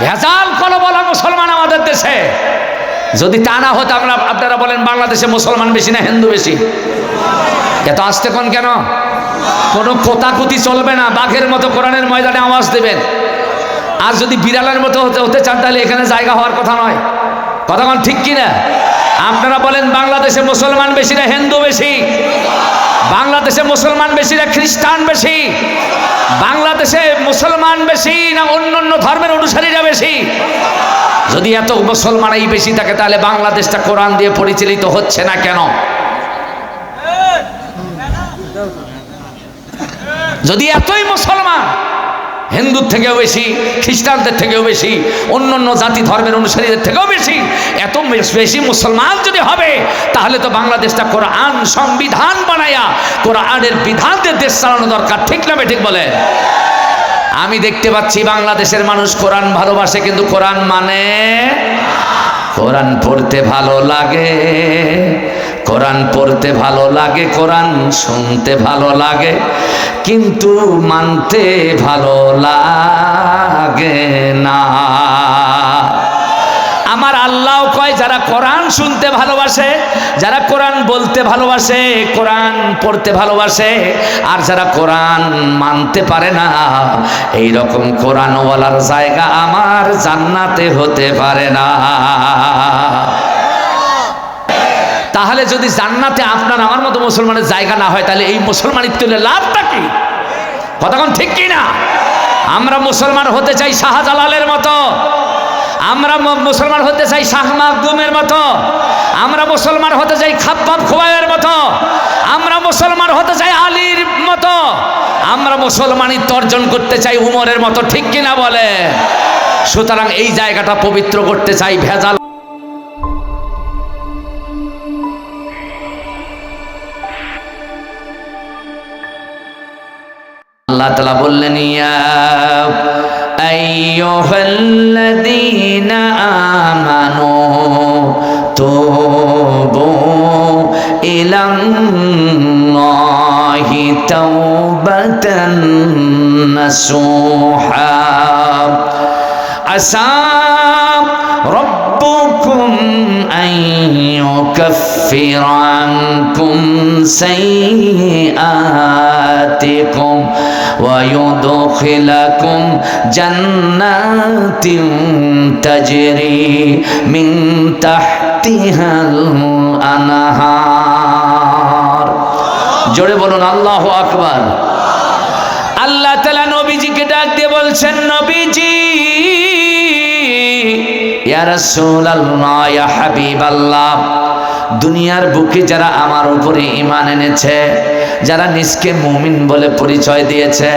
ভেজাল কলবলা মুসলমান আমাদের দেশে। যদি তা না হতো, আমরা আপনারা বলেন বাংলাদেশে মুসলমান বেশি না হিন্দু বেশি? এত আসতে কোন কেন? কোনো কোতাকুতি চলবে না, বাঘের মতো কোরআনের ময়দানে আওয়াজ দেবেন। আর যদি বিড়ালের মতো হতে হতে চান, তাহলে এখানে জায়গা হওয়ার কথা নয়। কথা ঠিক কিনা? আপনারা বলেন, বাংলাদেশে মুসলমান বেশি না হিন্দু বেশি? বাংলাদেশে মুসলমান বেশি না খ্রিস্টান বেশি? বাংলাদেশে মুসলমান বেশি না অন্য অন্য ধর্মের অনুসারীরা বেশি? যদি এত মুসলমানই বেশি থাকে, তাহলে বাংলাদেশটা কোরআন দিয়ে পরিচালিত হচ্ছে না কেন? যদি এতই মুসলমান হিন্দুর থেকেও বেশি, খ্রিস্টানদের থেকেও বেশি অন্য অন্য জাতি ধর্মের অনুসারীদের থেকেও বেশি বেশি মুসলমান যদি হবে, তাহলে তো বাংলাদেশটা কোরআন সংবিধান বানায়া, কোরআনের বিধানদের দেশ চালানো দরকার। ঠিক না ঠিক বলে? আমি দেখতে পাচ্ছি বাংলাদেশের মানুষ কোরআন ভালোবাসে, কিন্তু কোরআন মানে কোরআন পড়তে ভালো লাগে, কোরআন পড়তে ভালো লাগে, কোরআন শুনতে ভালো লাগে, কিন্তু মানতে ভালো লাগে না। যারা কোরআন শুনতে ভালোবাসে, যারা কোরআন বলতে ভালোবাসে, কোরআন পড়তে ভালোবাসে, আর যারা কোরআন মানতে পারে না এই রকম কোরআনওয়ালার জায়গা আমার জান্নাতে হতে পারে না। তাহলে যদি জান্নাতে আপনার আমার মতো মুসলমানের জায়গা না হয়, তাহলে এই মুসলমানিত্ব লাভটা কি? কতক্ষণ ঠিক কি না আমরা মুসলমান হতে চাই শাহজালালের মতো। আমরা মুসলমান হতে চাই শাহ মাহদুমের মতো। আমরা মুসলমান হতে চাই খাপ্পাব খোয়াইয়ের মতো। আমরা মুসলমান হতে চাই আলীর মতো। আমরা মুসলমানিত্ব অর্জন করতে চাই উমরের মতো, ঠিক কিনা বলে? সুতরাং এই জায়গাটা পবিত্র করতে চাই, ভেজাল আল্লাহ তালা বললেন, ইয়া আইয়ুহাল্লাযীনা إلى الله توبة نسوحا عسى ربكم أن يكفر عنكم سيئاتكم ويدخلكم جنات تجري من تحتها الأنهار. জোরে বলুন, আল্লাহ আকবার। আল্লাহ তালা নবীজিকে ডাক দিয়ে বলছেন, নবীজি দুনিয়ার বুকে যারা আমার উপরে ইমান এনেছে যারা নিজকে মুমিন বলে পরিচয় দিয়েছে,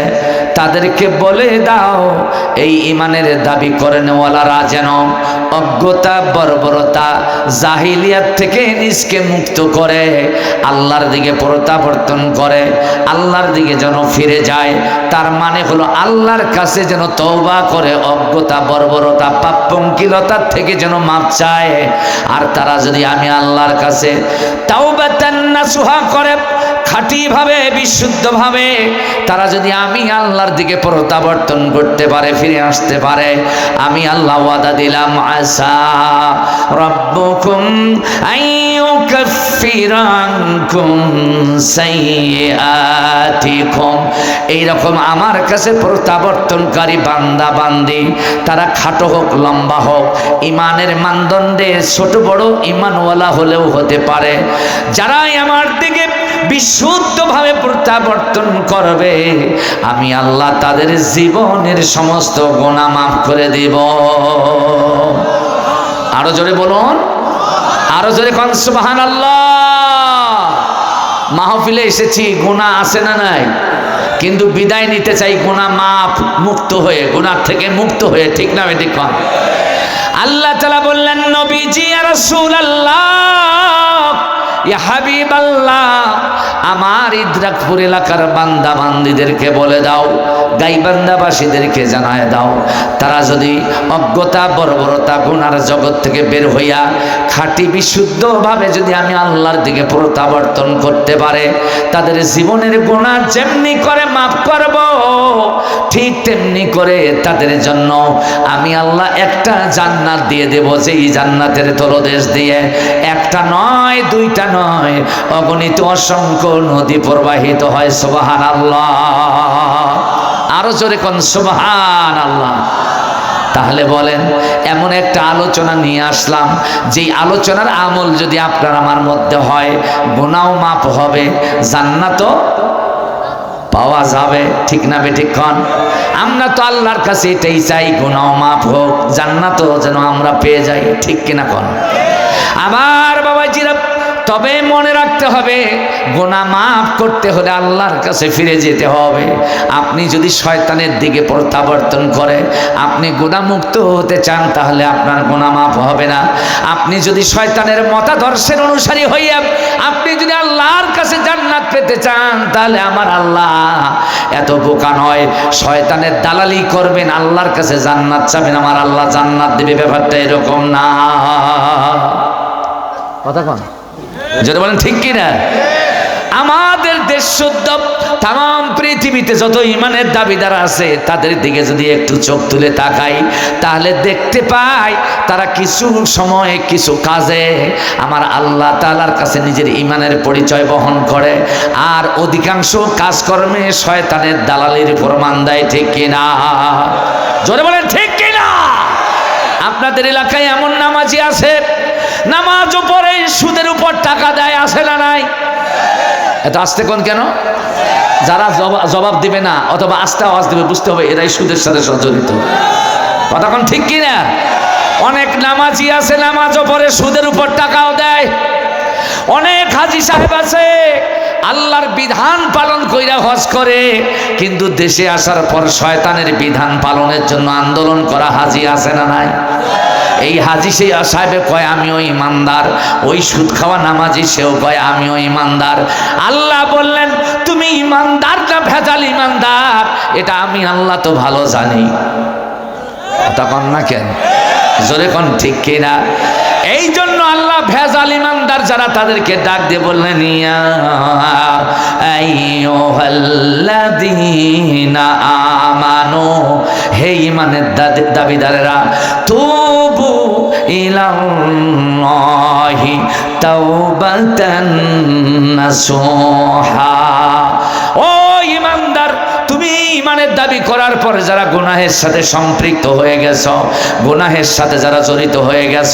তাদেরকে বলে দাও, এই ইমানের দাবি করে নেওয়ালারা যেন অজ্ঞতা, বর্বরতা, জাহিলিয়াত থেকে নিজকে মুক্ত করে, আল্লাহর দিকে প্রত্যাবর্তন করে, আল্লাহর দিকে যেন ফিরে যায়। তার মানে হলো আল্লাহর কাছে যেন তওবা করে, অজ্ঞতা, বর্বরতা পাপঙ্কিলতার থেকে যেন মাপ চায়। আর তারা যদি আমি আল্লাহর কাছে তাওবাতান নাসুহা করে খাঁটিভাবে বিশুদ্ধভাবে, তারা যদি আমি আল্লাহর দিকে প্রত্যাবর্তন করতে পারে, ফিরে আসতে পারে, আমি আল্লাহ ওয়াদা দিলাম, আসা রব্বুকুম আইয়ুকাফিরানকুম সাইয়্যাতিকুম। এইরকম আমার কাছে প্রত্যাবর্তনকারী বান্দা, বান্দি, তারা খাটো হোক, লম্বা হোক, ইমানের মানদণ্ডে ছোট বড় ইমানওয়ালা হলেও হতে পারে। যারাই আমার দিকে বিশুদ্ধভাবে প্রত্যাবর্তন করবে, আমি আল্লাহ তাদের জীবনের সমস্ত গোনা মাফ করে দিব। আরও জোরে বলুন, আরও জোরে কন আল্লাহ মাহফিলে এসেছি গুণা আছে না নাই? কিন্তু বিদায় নিতে চাই গুণা মাপ মুক্ত হয়ে গুণার থেকে মুক্ত হয়ে, ঠিক না ঠিক আল্লাহ তালা বললেন, নবীজি আর রসুল আল্লাহ হাবিব আল্লাহ আমার ইদ্রাকপুর এলাকার বান্দা বান্দিদেরকে বলে দাও গাই গাইবান্দাবাসীদেরকে জানায় দাও, তারা যদি অজ্ঞতা, বর্বরতা, গুনার জগৎ থেকে বের হইয়া খাঁটি বিশুদ্ধভাবে যদি আমি আল্লাহর দিকে প্রত্যাবর্তন করতে পারে, তাদের জীবনের গুণা যেমনি করে মাফ করব। ঠিক তেমনি করে তাদের জন্য আমি আল্লাহ একটা জান্নাত দিয়ে দেব যেই জান্নাতের তলদেশ দিয়ে। একটা নয়, দুইটা নয়। অগণিত অসংখ্য নদী প্রবাহিত হয় সুবাহান আল্লাহ আরও জোরে কোন সুবাহান আল্লাহ তাহলে বলেন, এমন একটা আলোচনা নিয়ে আসলাম যে আলোচনার আমল যদি আপনার আমার মধ্যে হয় গুনাও মাপ হবে, জান্নাতও পাওয়া যাবে, ঠিক না বেঠিক কন? আমরা তো আল্লাহর কাছে এটাই চাই গুনাও মাফ হোক, জান্নাতও যেন আমরা পেয়ে যাই, ঠিক কিনা কন? আমার বাবাজিরা তবে মনে রাখতে হবে, গোনা মাফ করতে হলে আল্লাহর কাছে ফিরে যেতে হবে। আপনি যদি শয়তানের দিকে প্রত্যাবর্তন করে, আপনি গুণামুক্ত হতে চান, তাহলে আপনার গোনা মাফ হবে না। আপনি যদি শয়তানের মতাদর্শের অনুসারী হইয়া, আপনি যদি আল্লাহর কাছে জান্নাত পেতে চান, তাহলে আমার আল্লাহ এত বোকা নয়। শয়তানের দালালি করবেন, আল্লাহর কাছে জান্নাত চাবেন, আমার আল্লাহ জান্নাত দেবে, ব্যাপারটা এরকম না। কথা কন। যদি বলেন, ঠিক কিনা? আমাদের দেশ শুদ্ধ, তাম, পৃথিবীতে যত ইমানের দাবিদার আছে, তাদের দিকে যদি একটু চোখ তুলে তাকাই, তাহলে দেখতে পাই তারা কিছু সময়ে, কিছু কাজে আমার আল্লাহ তালার কাছে নিজের ইমানের পরিচয় বহন করে। আর অধিকাংশ কাজকর্মে শয়তানের দালালির প্রমাণ দেয়, ঠিক কিনা? জোরে বলেন, ঠিক কিনা? আপনাদের এলাকায় এমন নামাজি আছে নামাজও পরে সুদের উপর টাকা দেয় আসে না নাই? এত আসতে কোন কেন? যারা জবা- জবাব দিবে না, অথবা আস্তে আওয়াজ দিবে, বুঝতে হবে এরাই সুদের সাথে জড়িত কতক্ষণ ঠিক কি না অনেক নামাজি আছে নামাজও পরে সুদের উপর টাকাও দেয়। অনেক হাজি সাহেব আছে, আল্লাহর বিধান পালন কইরা হজ করে, কিন্তু দেশে আসার পর শয়তানের বিধান পালনের জন্য আন্দোলন করা হাজি আছে না নাই? এই হাজি সেই সাহেবে কয় আমিও ইমানদার। ওই সুদ খাওয়া নামাজি সেও কয় আমিও ইমানদার। আল্লাহ বললেন, তুমি ইমানদার না ভেজাল ইমানদার? এটা আমি আল্লাহ তো ভালো জানি। তখন না কেন? জোরে কোন, ঠিক কিনা এই জন্য আল্লাহ ভেজাল ইমানদার যারা তাদেরকে ডাক দিয়ে বললেন, ইয়া আমানু হে ইমানের দাবিদারেরা তবু ইলাহি তাওবাতান নাসুহা। ও ইমানদার তুমি ইমানের দাবি করার পরে যারা গুনাহের সাথে সম্পৃক্ত হয়ে গেছ, গুনাহের সাথে যারা জড়িত হয়ে গেছ,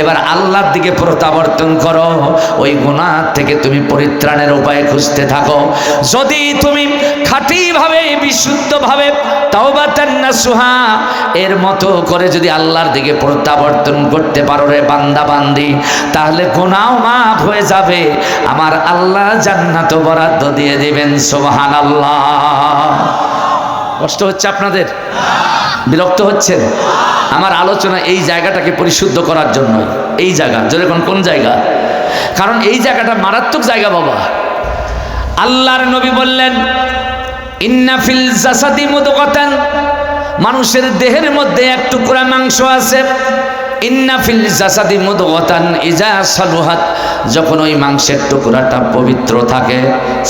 এবার আল্লাহর দিকে প্রত্যাবর্তন করো। ওই গুনাহ থেকে তুমি পরিত্রাণের উপায় খুঁজতে থাকো। যদি তুমি খাঁটিভাবে, বিশুদ্ধভাবে নাসুহা এর মতো করে যদি আল্লাহর দিকে প্রত্যাবর্তন করতে পারো রে বান্দা বান্দি, তাহলে গুনাও মাফ হয়ে যাবে। আমার আল্লাহ জান্নাত বরাদ্দ দিয়ে দিবেন সোহান আল্লাহ কষ্ট হচ্ছে আপনাদের? বিরক্ত হচ্ছেন? আমার আলোচনা এই জায়গাটাকে পরিশুদ্ধ করার জন্য। এই জায়গা যেরকম কোন জায়গা? কারণ এই জায়গাটা মারাত্মক জায়গা বাবা। আল্লাহর নবী বললেন ইন্নাফিল জাসাদি মুদগাতান। মানুষের দেহের মধ্যে এক টুকরা মাংস আছে। ইন্নাফিল জাসাদি মুদগতান ইজা সালুহাত, যখন ওই মাংসের টুকরাটা পবিত্র থাকে,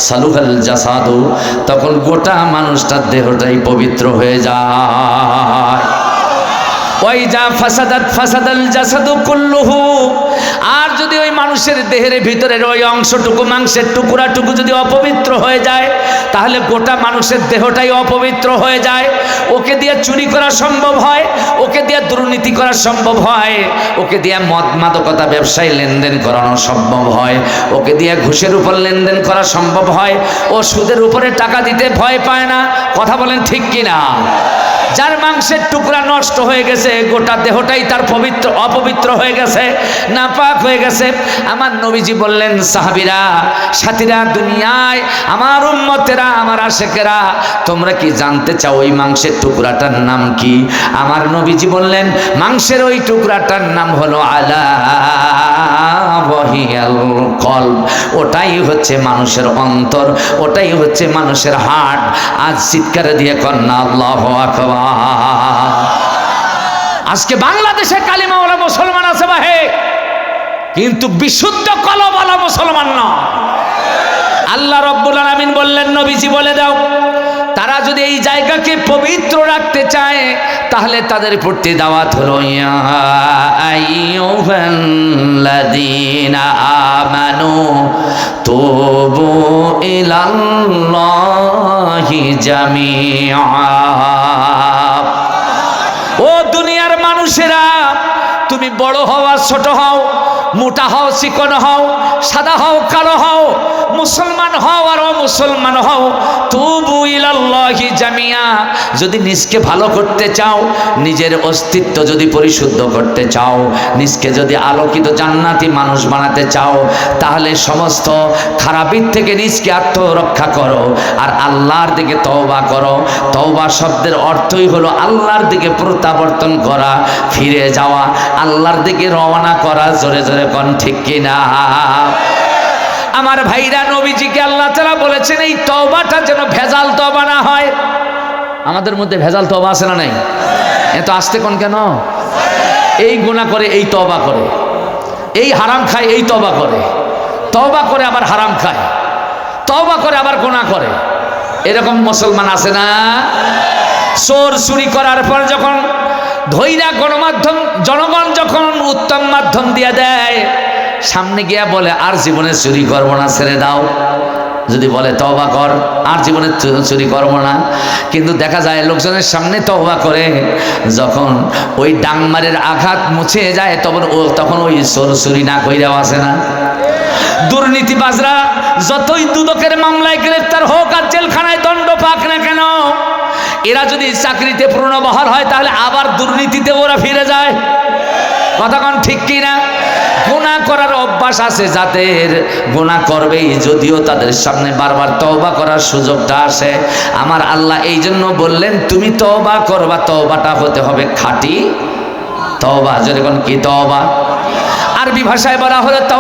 সালুহাল জাসাদু, তখন গোটা মানুষটার দেহটাই পবিত্র হয়ে যায়। ওই যা ফাসাদাত ফাসাদাল জাসাদু কুল্লুহু। আর যদি ওই মানুষের দেহের ভিতরের ওই অংশটুকু, মাংসের টুকরাটুকু যদি অপবিত্র হয়ে যায়, তাহলে গোটা মানুষের দেহটাই অপবিত্র হয়ে যায়। ওকে দিয়ে চুরি করা সম্ভব হয়, ওকে দিয়ে দুর্নীতি করা সম্ভব হয়, ওকে দিয়ে মদ মাদকতা ব্যবসায় লেনদেন করানো সম্ভব হয়, ওকে দিয়ে ঘুষের উপর লেনদেন করা সম্ভব হয়। ও সুদের উপরে টাকা দিতে ভয় পায় না। কথা বলেন ঠিক কিনা? যার মাংসের টুকরা নষ্ট হয়ে গেছে, গোটা দেহটাই তার পবিত্র, অপবিত্র হয়ে গেছে, নাপাক হয়ে গেছে। আমার নবীজি বললেন, সাহাবিরা, সাথীরা, দুনিয়ায় আমার উম্মতেরা, আমার আশেকেরা, তোমরা কি জানতে চাও ওই মাংসের টুকরাটার নাম কি? আমার নবীজি বললেন, মাংসের ওই টুকরাটার নাম হলো আলা কলব। ওটাই হচ্ছে মানুষের অন্তর, ওটাই হচ্ছে মানুষের হাট আজ চিৎকারে দিয়ে কন্যা আল্লাহ আকবার। আজকে বাংলাদেশে কালিমাওয়ালা মুসলমান আছে বাহে, কিন্তু বিশুদ্ধ কলমওয়ালা মুসলমান না আল্লাহ রব্বুল আলামিন বললেন, নবীজি বলে দাও তারা যদি এই জায়গাকে পবিত্র রাখতে চায়, তাহলে তাদের প্রতি দাওয়াত হলো আমানু তবু ইলাল্লাহি জামিআ। তুমি বড় হও আর ছোট হও, মোটা হও, চিকন হও, সাদা হও, কালো হও, মুসলমান হও আর মুসলমান হও, তুবু ইলাল্লাহি জামিয়া। যদি নিজকে ভালো করতে চাও, নিজের অস্তিত্ব যদি পরিশুদ্ধ করতে চাও, নিজকে যদি আলোকিত জান্নাতি মানুষ বানাতে চাও, তাহলে সমস্ত খারাপির থেকে নিজকে আত্মরক্ষা করো আর আল্লাহর দিকে তওবা করো। তওবা শব্দের অর্থই হলো আল্লাহর দিকে প্রত্যাবর্তন করা, ফিরে যাওয়া আল্লাহর দিকে রওনা করা জোরে জোরে কোন ঠিক কিনা? আমার ভাইরা নবীজিকে আল্লাহ তালা বলেছেন, এই তওবাটা যেন ভেজাল তবা না হয়। আমাদের মধ্যে ভেজাল তবা আছে না নাই? এত আসতে কোন কেন? এই গুণা করে, এই তবা করে। এই হারাম খায়, এই তবা করে। তবা করে আবার হারাম খায়। তবা করে আবার গুণা করে। এরকম মুসলমান আছে না? চোর চুরি করার পর যখন ধৈরা গণমাধ্যম, জনগণ যখন উত্তম মাধ্যম দিয়ে দেয়, সামনে গিয়া বলে, আর জীবনে চুরি করব না, ছেড়ে দাও। যদি বলে, তওবা কর, আর জীবনে চুরি করব না। কিন্তু দেখা যায়, লোকজনের সামনে তওবা করে, যখন ওই ডাংমারের আঘাত মুছে যায়, তখন ও, তখন ওই চোর চুরি না কইরাও আসে না। দুর্নীতিবাজরা যতই দুদকের মামলায় গ্রেফতার হোক, আর জেলখানায় দণ্ড পাক না কেন এরা যদি চাকরিতে পুনর্বহার হয়, তাহলে আবার দুর্নীতিতে ওরা ফিরে যায়। কথাক্ষণ ঠিক কি না গুণা করার অভ্যাস আছে যাদের। গুণা করবেই, যদিও তাদের সামনে বারবার তওবা করার সুযোগটা আসে। আমার আল্লাহ এই জন্য বললেন, তুমি তওবা করবা, তওবাটা হতে হবে খাঁটি তওবা। যেরকম কি তওবা? আরবি ভাষায় বলা হলো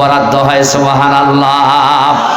বরাদ্দ হয় সুবহানাল্লাহ।